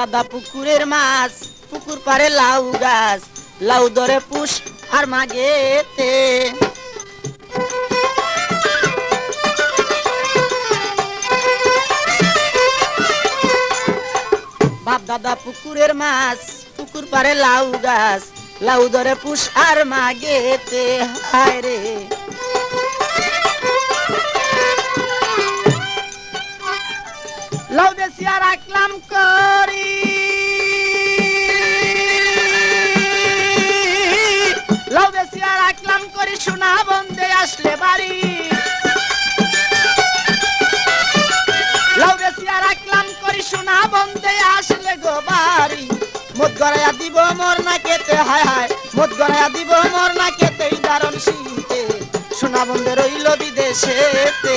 দাদা পুকুরের মাছ, পুকুর পারে লাউ গাছ, লাউ ধরে পুষ আর মাগেতে। বাপ দাদা পুকুরের মাছ, পুকুর পারে লাউ গাছ, লাউ ধরে পুষ আর মাগেতে। হায় রে। লাউ দেশিয়া রাখলাম করি। আসলে বাড়ি। লাউ দেশিয়া রাখলাম করি সোনা বন্ধে আসলে গো বাড়ি। মদ গড়াইয়া দিব মোর না কেতে হায় হায়। মদ গড়াইয়া দিব মোর না কেতে দারণ শীতে। সোনা বন্ধে রইল বিদেশেতে।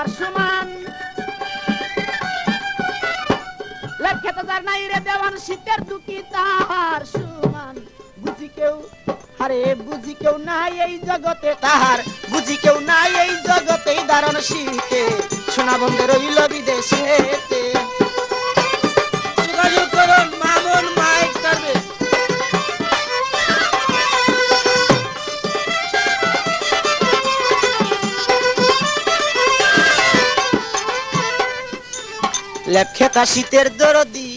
তাহার সমান। লেখা তাজার নাই রে দেওয়ান, শীতের দুঃখী তাহার সমান। বুঝি কেউ, আরে বুঝি কেউ নাই এই জগতে তাহার। বুঝি কেউ নাই এই জগতে দারণ শীতে। সোনা বন্ধে রইল বিদেশেতে লেখেতা শীতের দরদি।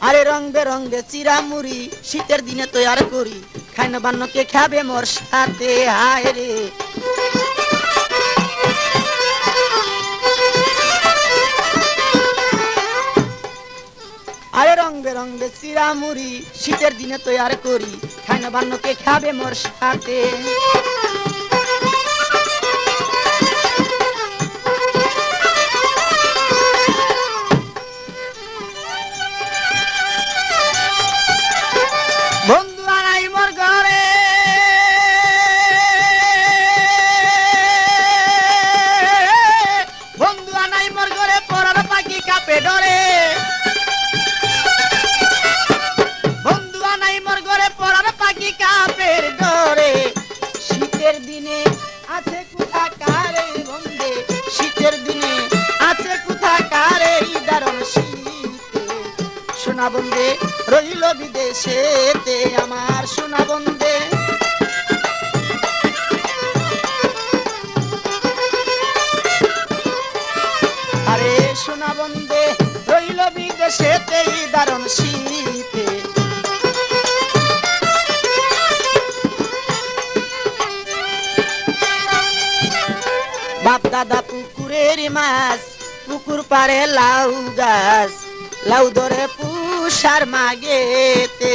আরে রং বেরঙ্গে চিরা মুড়ি, শীতের দিনে তৈয়ার করি। খাইন বান্নকে খাবে মোর সাথে, হায় রে। আরে রং বেরঙ্গে চিরা মুড়ি, শীতের দিনে তৈয়ার করি। খাইন বান্নকে খাবে মোর সাথে। সোনা বন্দে রইল বিদেশেতে আমার সোনা বন্দে আরে সোনা বন্দে রইল বিদেশেতে দারণ শীতে। বাপ দাদা পুকুরের মাছ, পুকুর পারে লাউ গাছ, লাউ ধরে পুষার মাগেতে।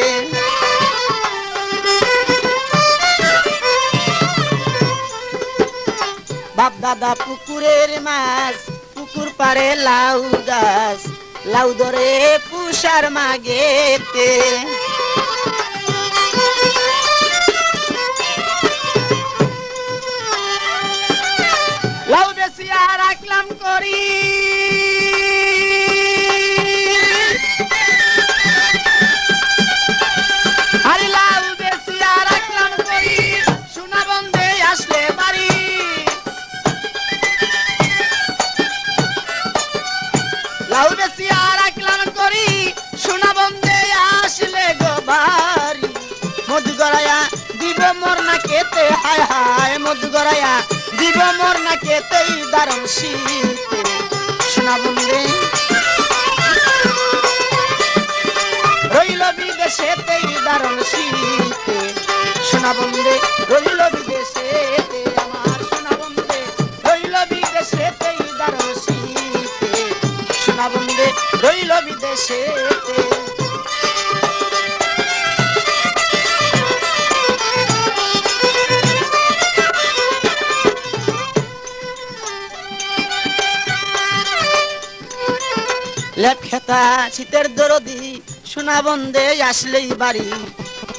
বাপ দাদা পুকুরের মাছ, পুকুর পারে লাউ গাছ, লাউ ধরে পুষার মাগেতে। লাউ বেশ আর রাখলাম করি। কেতে হায় হায়, মধু গড়াইয়া দিব মোর না কেতেই দারুণ শীতে। সোনা বন্ধে, রইল বিদেশেতেই দারুণ শীতে। সোনা বন্ধে, রইল বিদেশেতে রইল বিদেশেতেই লেখেতা শীতের দরদি, সোনা বন্ধে আসলেই বাড়ি।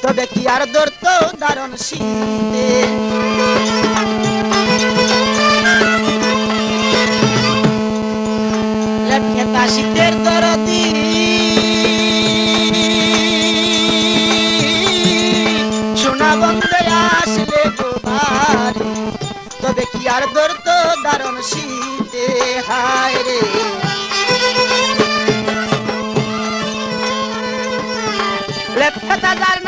তবে কি আর দর তো দারুণ শীতে? লেখেতা শীতের দরদি। সোনা বন্ধে আসলে বাড়ি। তবে কি আর দর তো দারুণ শীতে? হায় রে। dar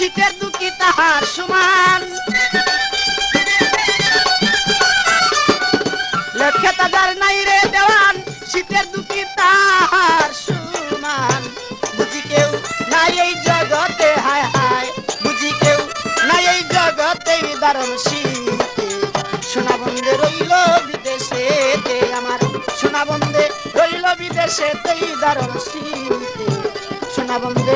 শীতের দুঃখী তাহার সমান। লেখেতা যার নাই রে দেওয়ান, শীতের দুঃখী তাহার সমান। বুঝি কেউ নাই এই জগতে, হায় হায়। বুঝি কেউ নাই এই জগতে, দারুণ শীতে। সোনা বন্ধে রইল বিদেশেতে, আমার সোনা বন্ধে রইল বিদেশেতেই দারুণ শীতে। সোনা বন্ধে